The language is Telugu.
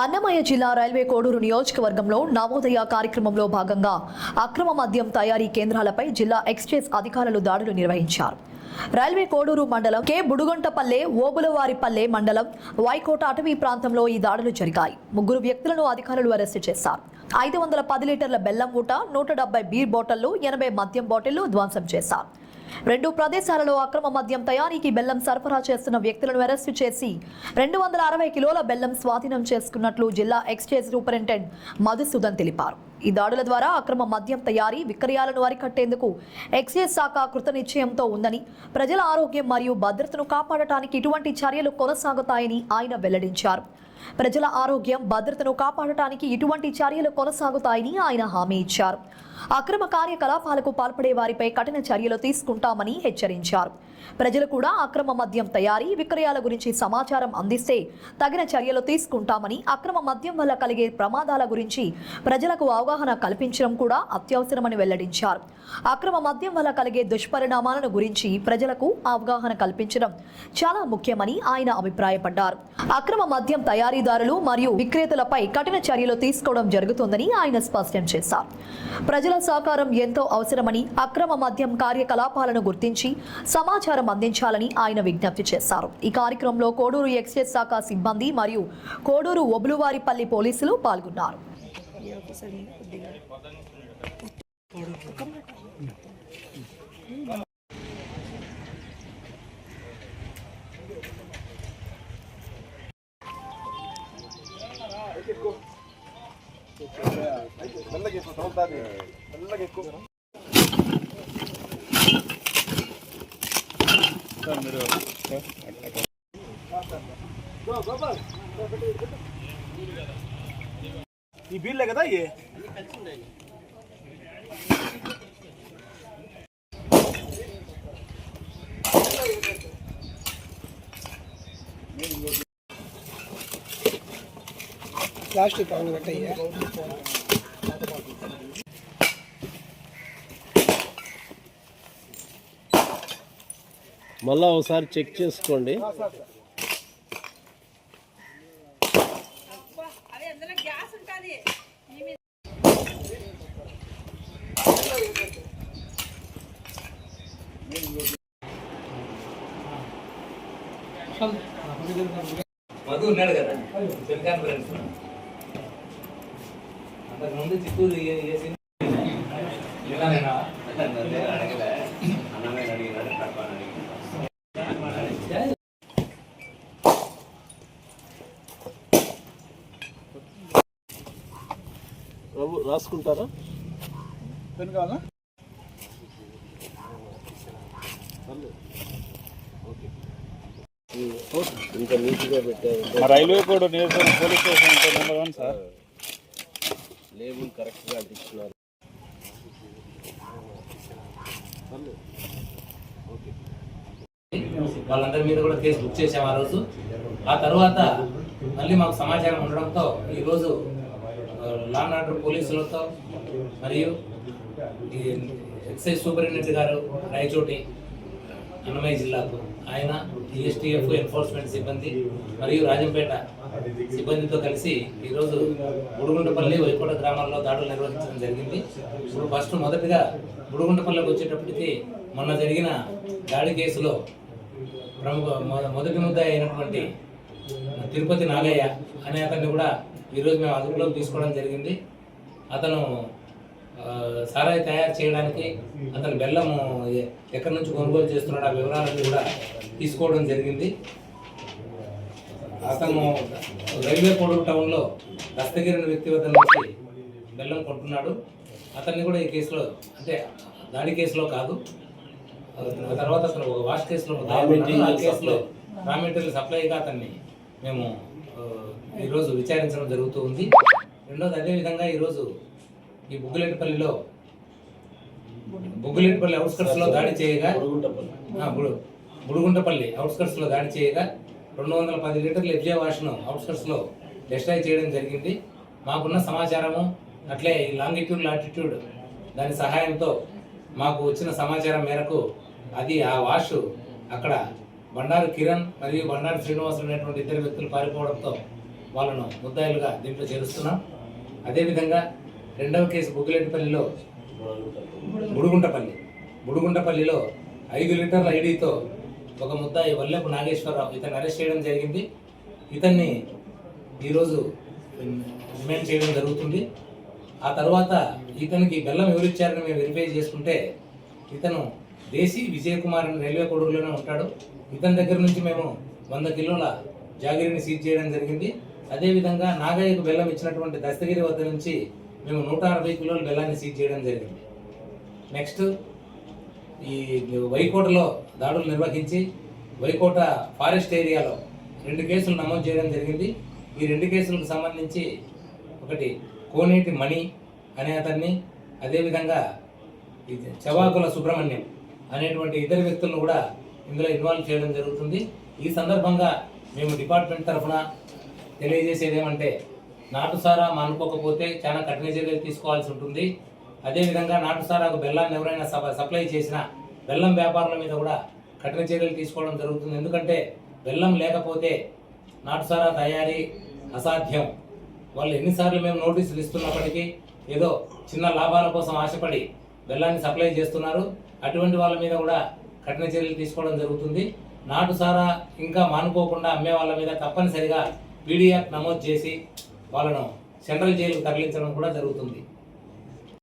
అన్నమయ్య జిల్లా రైల్వే కోడూరు నియోజకవర్గంలో నవోదయ కార్యక్రమంలో భాగంగా అక్రమ మద్యం తయారీ కేంద్రాలపై జిల్లా ఎక్స్చేజ్ అధికారులు దాడులు నిర్వహించారు. రైల్వే కోడూరు మండలం కే. బుడుగొంటపల్లె ఓబులవారిపల్లె మండలం వైకోట అటవీ ప్రాంతంలో ఈ దాడులు జరిగాయి. ముగ్గురు వ్యక్తులను అధికారులు అరెస్టు చేశారు. ఐదు వందల పది లీటర్ల బెల్లం ఊట నూట డెబ్బై బీర్ బాటిళ్ళు ఎనభై మద్యం బాటిళ్ళు ధ్వంసం చేశారు. రెండు ప్రదేశాలలో అక్రమ మద్యం తయారీకి బెల్లం సరఫరా చేస్తున్న వ్యక్తులను అరెస్టు చేసి రెండు వందల అరవై కిలోల బెల్లం స్వాధీనం చేసుకున్నట్లు జిల్లా ఎక్స్చేంజ్ సూపరింటెండెంట్ మధుసూదన్ తెలిపారు. ఈ దాడుల ద్వారా అక్రమ మద్యం తయారీ విక్రయాలను అరికట్టేందుకు ఎక్సైజ్ శాఖ కృతనిశ్చయంతో ఉందని ప్రజల ఆరోగ్యం మరియు భద్రతను కాపాడటానికి ఇటువంటి చర్యలు కొనసాగుతాయని ఆయన వెల్లడించారు. ప్రజల ఆరోగ్యం భద్రతను కాపాడటానికి ఇటువంటి చర్యలు కొనసాగుతాయని ఆయన హామీ ఇచ్చారు. అక్రమ కార్యకలాపాలకు పాల్పడే వారిపై కఠిన చర్యలు తీసుకుంటామని హెచ్చరించారు. ప్రజలు కూడా అక్రమ మద్యం తయారీ విక్రయాల గురించి సమాచారం అందిస్తే తగిన చర్యలు తీసుకుంటామని అక్రమ మద్యం వల్ల కలిగే ప్రమాదాల గురించి ప్రజలకు అవగాహన కల్పించడం కూడా అత్యవసరమని వెల్లడించారు. అక్రమ మద్యం వల్ల కలిగే దుష్పరిణామాలను గురించి ప్రజలకు అవగాహన కల్పించడం చాలా ముఖ్యమని ఆయన అభిప్రాయపడ్డారు. అక్రమ మద్యం తయారీదారులు మరియు విక్రేతలపై కఠిన చర్యలు తీసుకోవడం జరుగుతుందని ఆయన స్పష్టం చేశారు. ప్రజల సహకారం ఎంతో అవసరమని అక్రమ మద్యం కార్యకలాపాలను గుర్తించి సమాచారం అందించాలని ఆయన విజ్ఞప్తి చేశారు. ఈ కార్యక్రమంలో కోడూరు ఎక్సైజ్ శాఖ సిబ్బంది మరియు కోడూరు ఒబులువారిపల్లి పోలీసులు పాల్గొన్నారు. ఈ బీల్లే కదా ఇవి ప్లాస్టిక్ కవర్లు పెట్టయ్యా మళ్ళా ఒకసారి చెక్ చేసుకోండి. మధు ఉన్నాడు కదా అంతకుముందు చిత్తూరు ఏ- సినిమా రాసుకుంటారా? పెన్ కావాలా ఇంత నీట్గా పెట్టారు మా రైల్వే కోడ్ నియోజకవర్గం పోలీస్ స్టేషన్ అంటే నెంబర్ వన్ సార్ లేబుల్ కరెక్ట్గా అంటిస్తున్నారు వాళ్ళందరి మీద కూడా కేసు బుక్ చేసాం ఆ రోజు. ఆ తర్వాత మళ్ళీ మాకు సమాచారం ఉండడంతో ఈరోజు లా అండ్ ఆర్డర్ పోలీసులతో మరియు ఎక్సైజ్ సూపరింటెండెంట్ గారు రాయచోటి అన్నమయ్య జిల్లాకు ఆయన టీఎస్టీఎఫ్ ఎన్ఫోర్స్మెంట్ సిబ్బంది మరియు రాజంపేట సిబ్బందితో కలిసి ఈరోజు బుడుగుంటపల్లి వైకోట గ్రామాల్లో దాడులు నిర్వహించడం జరిగింది. ఇప్పుడు ఫస్ట్ మొదటిగా బుడుగుంటపల్లికి వచ్చేటప్పటికి మొన్న జరిగిన దాడి కేసులో ప్రముఖ మొదటి ముద్ద అయినటువంటి తిరుపతి నాగయ్య అనే అతన్ని కూడా ఈరోజు మేము అదుపులోకి తీసుకోవడం జరిగింది. అతను సారాయి తయారు చేయడానికి అతను బెల్లం ఎక్కడి నుంచి కొనుగోలు చేస్తున్నాడు ఆ వివరాలన్నీ కూడా తీసుకోవడం జరిగింది. అతను రైల్వే కోడూరు టౌన్లో దస్తగిరిన వ్యక్తి వద్ద నుంచి బెల్లం కొంటున్నాడు. అతన్ని కూడా ఈ కేసులో అంటే దాడి కేసులో కాదు తర్వాత అతను ఒక వాష్ కేసులో కేసులో రా మెటీరియల్ సప్లైగా అతన్ని మేము ఈరోజు విచారించడం జరుగుతూ ఉంది. రెండోది అదేవిధంగా ఈరోజు ఈ బుగ్గులేటిపల్లిలో బుగ్గులేటిపల్లి అవుట్స్కట్స్లో దాడి చేయగా బుడుగుంటపల్లి. అవుట్స్కట్స్లో దాడి చేయగా రెండు వందల పది లీటర్ల ఎఫ్జే వాష్ను అవుట్స్కట్స్లో డిస్ట్రాయ్ చేయడం జరిగింది. మాకున్న సమాచారము అట్లే ఈ లాంగిట్యూడ్ లాటిట్యూడ్ దాని సహాయంతో మాకు వచ్చిన సమాచారం మేరకు అది ఆ వాష్ అక్కడ బండారు కిరణ్ మరియు బండారు శ్రీనివాస్ అనేటువంటి ఇద్దరు వ్యక్తులు పారిపోవడంతో వాళ్ళను ముద్దాయిలుగా దీంట్లో చేరుస్తున్నాం. అదేవిధంగా రెండవ కేసు బుగ్గులేటిపల్లిలో బుడుగుంటపల్లి బుడుగుంటపల్లిలో ఐదు లీటర్ల ఐడితో ఒక ముద్దాయి వల్లెపు నాగేశ్వరరావు ఇతన్ని అరెస్ట్ చేయడం జరిగింది. ఇతన్ని ఈరోజు రిమాండ్ చేయడం జరుగుతుంది. ఆ తర్వాత ఇతనికి బెల్లం ఎవరిచ్చారని మేము వెరిఫై చేసుకుంటే ఇతను దేశీ విజయ్ కుమార్ అని రైల్వే కొడుకులోనే ఉంటాడు. ఇతని దగ్గర నుంచి మేము వంద కిలోల జాగిరిని సీజ్ చేయడం జరిగింది. అదేవిధంగా నాగయ్యకు బెల్లం ఇచ్చినటువంటి దస్తగిరి వద్ద నుంచి మేము నూట అరవై కిలోల బెల్లాన్ని సీజ్ చేయడం జరిగింది. నెక్స్ట్ ఈ వైకోటలో దాడులు నిర్వహించి వైకోట ఫారెస్ట్ ఏరియాలో రెండు కేసులు నమోదు చేయడం జరిగింది. ఈ రెండు కేసులకు సంబంధించి ఒకటి కోనేటి మణి అనే అతన్ని అదేవిధంగా ఇది చవాకుల సుబ్రహ్మణ్యం. అనేటువంటి ఇద్దరు వ్యక్తులను కూడా ఇందులో ఇన్వాల్వ్ చేయడం జరుగుతుంది. ఈ సందర్భంగా మేము డిపార్ట్మెంట్ తరఫున తెలియజేసేది ఏమంటే నాటుసారా మానుకోకపోతే చాలా కఠిన చర్యలు తీసుకోవాల్సి ఉంటుంది. అదేవిధంగా నాటుసారాకు బెల్లాన్ని ఎవరైనా సప- సప్లై చేసినా బెల్లం వ్యాపారుల మీద కూడా కఠిన చర్యలు తీసుకోవడం జరుగుతుంది. ఎందుకంటే బెల్లం లేకపోతే నాటుసారా తయారీ అసాధ్యం. వాళ్ళు ఎన్నిసార్లు మేము నోటీసులు ఇస్తున్నప్పటికీ ఏదో చిన్న లాభాల కోసం ఆశపడి బెల్లాన్ని సప్లై చేస్తున్నారు. అటువంటి వాళ్ళ మీద కూడా కఠిన చర్యలు తీసుకోవడం జరుగుతుంది. నాటుసారా ఇంకా మానుకోకుండా అమ్మే వాళ్ళ మీద తప్పనిసరిగా పీడిఎఫ్ నమోదు చేసి వాళ్ళను సెంట్రల్ జైలుకు తరలించడం కూడా జరుగుతుంది.